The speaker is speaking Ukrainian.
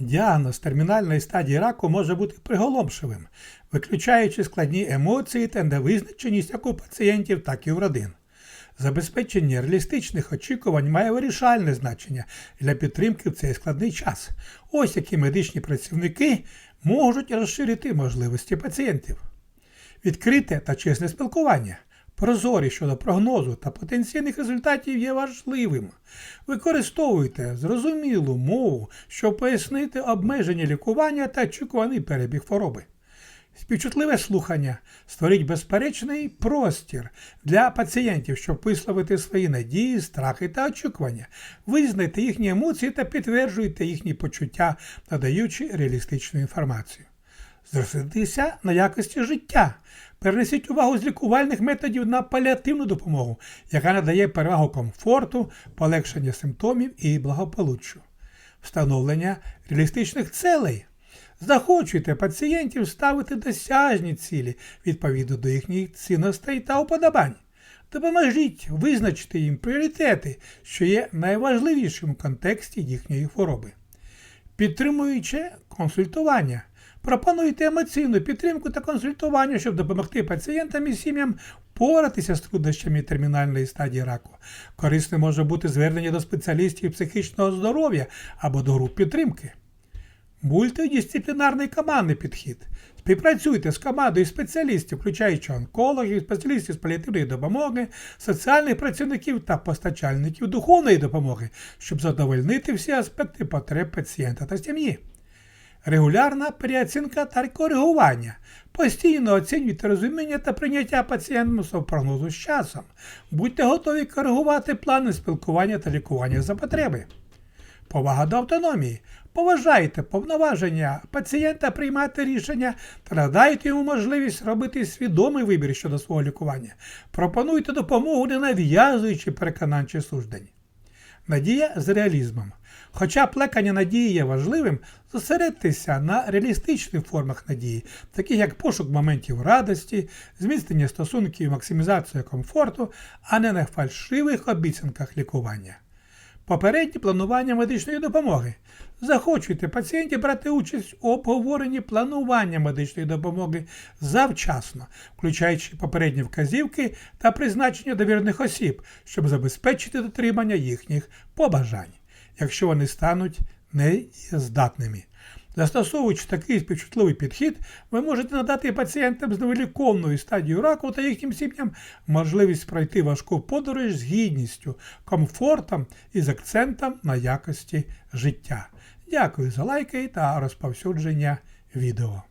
Діагноз термінальної стадії раку може бути приголомшивим, виключаючи складні емоції та невизначеність як у пацієнтів, так і у родин. Забезпечення реалістичних очікувань має вирішальне значення для підтримки в цей складний час. Ось які медичні працівники можуть розширити можливості пацієнтів. Відкрите та чесне спілкування. Прозорі щодо прогнозу та потенційних результатів є важливим. Використовуйте зрозумілу мову, щоб пояснити обмеження лікування та очікуваний перебіг хвороби. Співчутливе слухання створить безперечний простір для пацієнтів, щоб висловити свої надії, страхи та очікування, визнайте їхні емоції та підтверджуйте їхні почуття, надаючи реалістичну інформацію. Зосередитися на якості життя. Перенесіть увагу з лікувальних методів на паліативну допомогу, яка надає перевагу комфорту, полегшення симптомів і благополуччю. Встановлення реалістичних целей. Захочуйте пацієнтів ставити досяжні цілі відповідно до їхніх цінностей та уподобань. Допоможіть визначити їм пріоритети, що є найважливішим в контексті їхньої хвороби. Підтримуючи консультування. Пропонуйте емоційну підтримку та консультування, щоб допомогти пацієнтам і сім'ям впоратися з труднощами термінальної стадії раку. Корисним може бути звернення до спеціалістів психічного здоров'я або до груп підтримки. Мультидисциплінарний командний підхід. Співпрацюйте з командою спеціалістів, включаючи онкологів, спеціалістів з паліативної допомоги, соціальних працівників та постачальників духовної допомоги, щоб задовольнити всі аспекти потреб пацієнта та сім'ї. Регулярна переоцінка та коригування. Постійно оцінюйте розуміння та прийняття пацієнтом прогнозу з часом. Будьте готові коригувати плани спілкування та лікування за потреби. Повага до автономії. Поважайте повноваження пацієнта приймати рішення та надайте йому можливість робити свідомий вибір щодо свого лікування. Пропонуйте допомогу, не нав'язуючи переконань чи суждень. Надія з реалізмом. Хоча плекання надії є важливим, зосередьтеся на реалістичних формах надії, таких як пошук моментів радості, зміцнення стосунків і максимізація комфорту, а не на фальшивих обіцянках лікування. Попереднє планування медичної допомоги. Захочуйте пацієнтів брати участь у обговоренні планування медичної допомоги завчасно, включаючи попередні вказівки та призначення довірних осіб, щоб забезпечити дотримання їхніх побажань, якщо вони стануть нездатними. Застосовуючи такий співчутливий підхід, ви можете надати пацієнтам з невиліковною стадією раку та їхнім сім'ям можливість пройти важку подорож з гідністю, комфортом і з акцентом на якості життя. Дякую за лайки та розповсюдження відео.